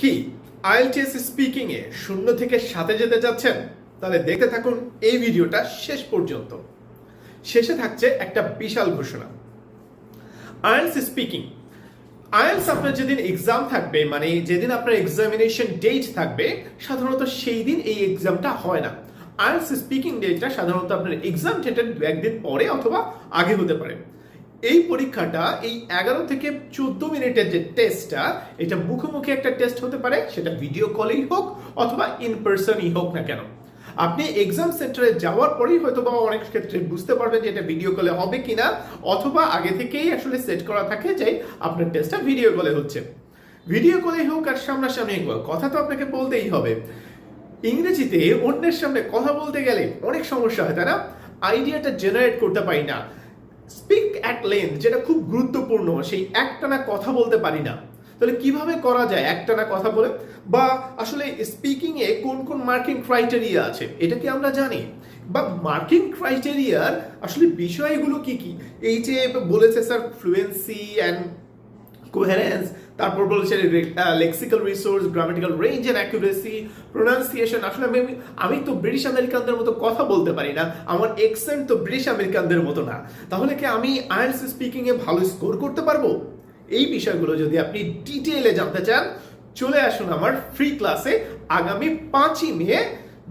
কি? IELTS speaking এ শূন্য থেকে সাথে যেতে যাচ্ছেন? তাহলে দেখতে থাকুন এই ভিডিওটা শেষ পর্যন্ত। শেষে থাকছে একটা বিশাল ঘোষণা। আইএলস স্পিকিং আইএলস আপনার যেদিন এক্সাম থাকবে মানে যেদিন আপনার এক্সামিনেশন ডেট থাকবে, সাধারণত সেই দিন এই এক্সামটা হয় না। আইএলস স্পিকিং ডেটটা সাধারণত আপনার এক্সাম ডেটের একদিন পরে অথবা আগে হতে পারে। এই পরীক্ষাটা এই এগারো থেকে চোদ্দ মিনিটের যে টেস্টটা এটা মুখোমুখি একটা টেস্ট হতে পারে, সেটা ভিডিও কলেই হোক অথবা ইন পার্সনই হোক না কেন। আপনি এক্সাম সেন্টারে যাওয়ার পরেই হয়তো বা অনেক ক্ষেত্রে বুঝতে পারবেন যে এটা ভিডিও কলে হবে কিনা, অথবা আগে থেকেই আসলে সেট করা থাকে যে আপনার টেস্টটা ভিডিও কলে হচ্ছে। ভিডিও কলে হোক আর সামনাসামনি হোক কথা তো আপনাকে বলতেই হবে। ইংরেজিতে অন্যের সামনে কথা বলতে গেলে অনেক সমস্যা হয় না? আইডিয়াটা জেনারেট করতে পারি না। স্পিক অ্যাট লেন্থ যেটা খুব গুরুত্বপূর্ণ, সেই একটানা কথা বলতে পারি না। তাহলে কীভাবে করা যায় একটানা কথা বলে? বা আসলে স্পিকিং এ কোন কোন মার্কিং ক্রাইটেরিয়া আছে, এটা কি আমরা জানি? বা মার্কিং ক্রাইটেরিয়ার আসলে বিষয়গুলো কি কি? এই যে বলেছে স্যার ফ্লুয়েন্সি অ্যান্ড কোহেরেন্স তারপর বলেছে lexical resource grammatical range and accuracy pronunciation আসলে আমি আমি তো ব্রিটিশ আমেরিকানদের মতো কথা বলতে পারি না, আমার এক্সেন্ট তো ব্রিটিশ আমেরিকানদের মতো না। তাহলে কি আমি আইএলস স্পিকিং এ ভালো স্কোর করতে পারব? এই বিষয়গুলো যদি আপনি ডিটেইলে জানতে চান, চলে আসুন আমার ফ্রি ক্লাসে আগামী পাঁচই মে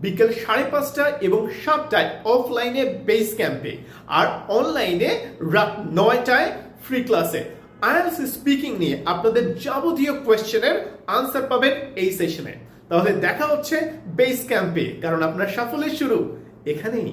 বিকেল সাড়ে পাঁচটা এবং সাতটায় অফলাইনে বেস ক্যাম্পে আর অনলাইনে রাত নয়টায় ফ্রি ক্লাসে আইএলস স্পিকিং নিয়ে আপনাদের যাবতীয় কোয়েশ্চেনের আনসার পাবেন এই সেশনে তাহলে দেখা হচ্ছে বেস ক্যাম্পে কারণ আপনার সাফল্যের শুরু এখানেই।